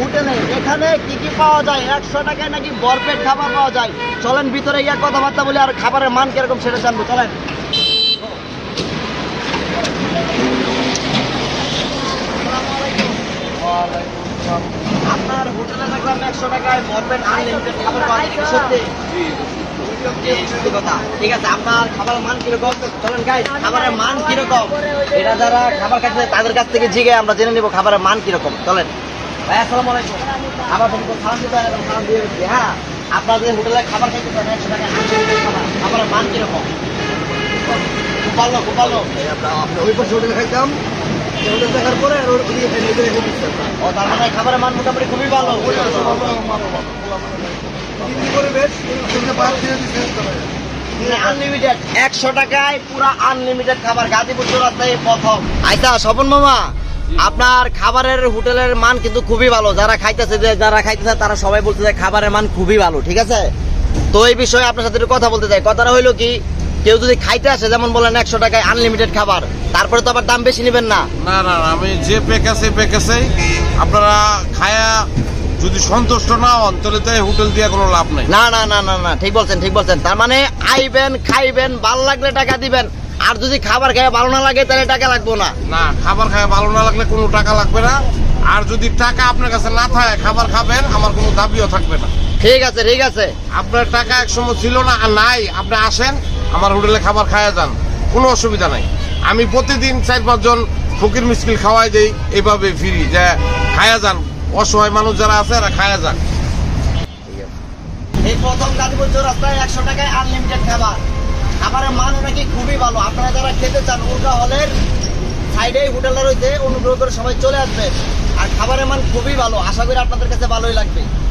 হোটেলে। এখানে কি কি পাওয়া যায়? একশো টাকায় নাকি বরপেট খাবার পাওয়া যায়? চলেন, ভিতরে গিয়ে কথাবার্তা বলি আর খাবারের মান কীরকম সেটা জানব। চলেন। আপনার হোটেলে দেখলাম একশো টাকায় বরপেট আনলিমিটেড খাবার পাওয়া যায়। এটা সত্যি সত্যি কথা ঠিক আছে আপনার খাবারের মান কীরকম? চলেন গাই খাবারের মান কীরকম? এটা যারা খাবার খাচ্ছে তাদের কাছ থেকে জিগে আমরা জেনে নিব খাবারের মান কীরকম। চলেন। ভাই আসসালামু আলাইকুম। খাবার থেকে দিতে হয় না, দিয়ে হ্যাঁ আপনাদের হোটেলে খাবার খাইতে পারেন একশো টাকা খাবারের মান কীরকম? খুব ভালো খুব ভালো ওই পাশে হোটেলে খাইতাম। হোটেল দেখার পরে আর ও তার মানে খাবারের মান মোটামুটি খুবই ভালো। কি পরিবেশ? আনলিমিটেড একশো টাকায় পুরো আনলিমিটেড খাবার গাজীপুর চৌরাস্তায় প্রথম। আচ্ছা স্বপন মামা আপনার খাবারের হোটেলের মান কিন্তু খুবই ভালো। যারা খাইতেছে যে যারা খাইতেছে তারা সবাই বলছে যে খাবারের মান খুবই ভালো ঠিক আছে? তো এই বিষয়ে আপনার সাথে একটু কথা বলতে চাই। কথাটা হইল কি কেউ যদি খাইতে আসে যেমন বলেন একশো টাকায় আনলিমিটেড খাবার তারপরে তো আবার দাম বেশি নেবেন না। না না আমি যে প্যাকেজে প্যাকেজেই আপনারা খায়া যদি সন্তুষ্ট না হন তাহলে তো হোটেল দিয়ে কোনো লাভ নাই। না না না না না ঠিক বলছেন ঠিক বলছেন। তার মানে আইবেন খাইবেন ভালো লাগলে টাকা দিবেন। আর যদি খাবার খেয়ে ভালো না লাগে তাহলে টাকা লাগবো না। না খাবার খায় ভালো না লাগলে কোনো টাকা লাগবে না। আর যদি টাকা আপনার কাছে না থাকে খাবার খাবেন আমার কোনো দাবিও থাকবে না। ঠিক আছে ঠিক আছে। আপনার টাকা এক সময় ছিল না আর নাই। আপনি আসেন আমার হোটেলে খাবার খায়া যান। কোনো অসুবিধা নাই। আমি প্রতিদিন চার পাঁচজন ফকির মিসকিল খাওয়াই দেই এভাবে ফিরি যে খায়া যান। অসহায় মানুষ যারা আছে, এরা খায়া যাক। এই প্রথম গাজীপুর রাস্তায় একশো টাকায় আনলিমিটেড খাবার। খাবারের মান নাকি খুবই ভালো। আপনারা যারা খেতে চান, উল্টা হলের সাইডে হোটেলটা রয়েছে অনুগ্রহ করে সবাই চলে আসবেন। আর খাবারের মান খুবই ভালো। আশা করি আপনাদের কাছে ভালোই লাগবে।